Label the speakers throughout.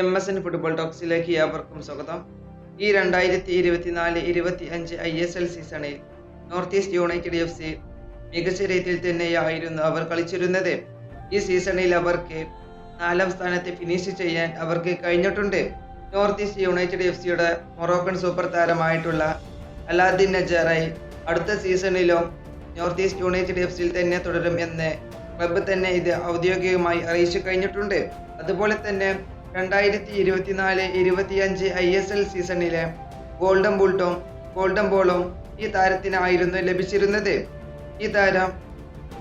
Speaker 1: M S N football ടോക്സിലേക്ക് ഏവർക്കും സ്വാഗതം. ഈ രണ്ടായിരത്തി ഇരുപത്തിനാല് ഇരുപത്തി അഞ്ച് ഐ എസ് എൽ സീസണിൽ North East United F C മികച്ച രീതിയിൽ തന്നെയായിരുന്നു അവർ കളിച്ചിരുന്നത്. ഈ സീസണിൽ അവർക്ക് നാലാം സ്ഥാനത്ത് ഫിനിഷ് ചെയ്യാൻ അവർക്ക് കഴിഞ്ഞിട്ടുണ്ട്. നോർത്ത് ഈസ്റ്റ് യുണൈറ്റഡ് എഫ് സിയുടെ മൊറോക്കൻ സൂപ്പർ താരമായിട്ടുള്ള അലാദിൻ നജാറായി അടുത്ത സീസണിലോ നോർത്ത് ഈസ്റ്റ് യുണൈറ്റഡ് എഫ് സിയിൽ തന്നെ തുടരും എന്ന് ക്ലബ്ബ് തന്നെ ഇത് ഔദ്യോഗികമായി അറിയിച്ചു കഴിഞ്ഞിട്ടുണ്ട്. അതുപോലെ തന്നെ രണ്ടായിരത്തി ഇരുപത്തിനാല് ഇരുപത്തിയഞ്ച് ഐ എസ് എൽ സീസണിലെ ഗോൾഡൻ ബുൾട്ടും ഗോൾഡൻ ബോളും ഈ താരത്തിനായിരുന്നു ലഭിച്ചിരുന്നത്. ഈ താരം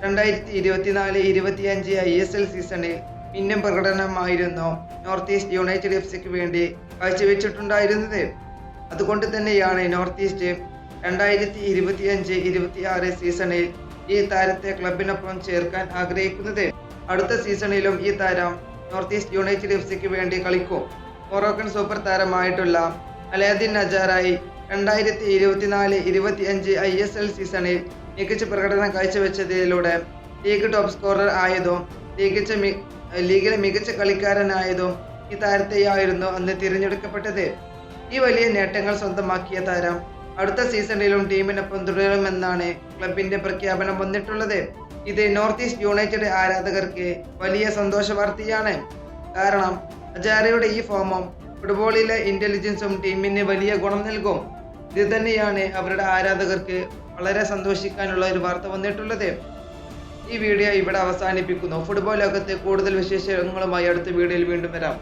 Speaker 1: രണ്ടായിരത്തി ഇരുപത്തിനാല് ഇരുപത്തിയഞ്ച് ഐ എസ് എൽ സീസണിൽ മിന്നും പ്രകടനമായിരുന്നു നോർത്ത് ഈസ്റ്റ് യുണൈറ്റഡ് എഫ് സിക്ക് വേണ്ടി കാഴ്ചവെച്ചിട്ടുണ്ടായിരുന്നത്. അതുകൊണ്ട് തന്നെയാണ് നോർത്ത് ഈസ്റ്റ് രണ്ടായിരത്തി ഇരുപത്തിയഞ്ച് ഇരുപത്തിയാറ് സീസണിൽ ഈ താരത്തെ ക്ലബിനൊപ്പം ചേർക്കാൻ ആഗ്രഹിക്കുന്നത്. അടുത്ത സീസണിലും ഈ താരം നോർത്ത് ഈസ്റ്റ് യുണൈറ്റഡ് എഫ് സിക്ക് വേണ്ടി കളിക്കും. മൊറോക്കൻ സൂപ്പർ താരമായിട്ടുള്ള അലാദിൻ നജാറായി രണ്ടായിരത്തി ഇരുപത്തിനാല് ഇരുപത്തിയഞ്ച് ഐ എസ് എൽ സീസണിൽ മികച്ച പ്രകടനം കാഴ്ചവെച്ചതിലൂടെ ലീഗ് ടോപ്പ് സ്കോറർ ആയതും മികച്ച ലീഗിലെ മികച്ച കളിക്കാരനായതും ഈ താരത്തെയായിരുന്നു അന്ന് തിരഞ്ഞെടുക്കപ്പെട്ടത്. ഈ വലിയ നേട്ടങ്ങൾ സ്വന്തമാക്കിയ താരം അടുത്ത സീസണിലും ടീമിനൊപ്പം തുടരുമെന്നാണ് ക്ലബിന്റെ പ്രഖ്യാപനം വന്നിട്ടുള്ളത്. ഇത് നോർത്ത് ഈസ്റ്റ് യുണൈറ്റഡ് ആരാധകർക്ക് വലിയ സന്തോഷ വാർത്തയാണ് കാരണം അജാരയുടെ ഈ ഫോമും ഫുട്ബോളിലെ ഇന്റലിജൻസും ടീമിന് വലിയ ഗുണം നൽകും. ഇത് തന്നെയാണ് അവരുടെ ആരാധകർക്ക് വളരെ സന്തോഷിക്കാനുള്ള ഒരു വാർത്ത വന്നിട്ടുള്ളത്. ഈ വീഡിയോ ഇവിടെ അവസാനിപ്പിക്കുന്നു. ഫുട്ബോൾ ലോകത്തെ കൂടുതൽ വിശേഷങ്ങളുമായി അടുത്ത വീഡിയോയിൽ വീണ്ടും വരാം.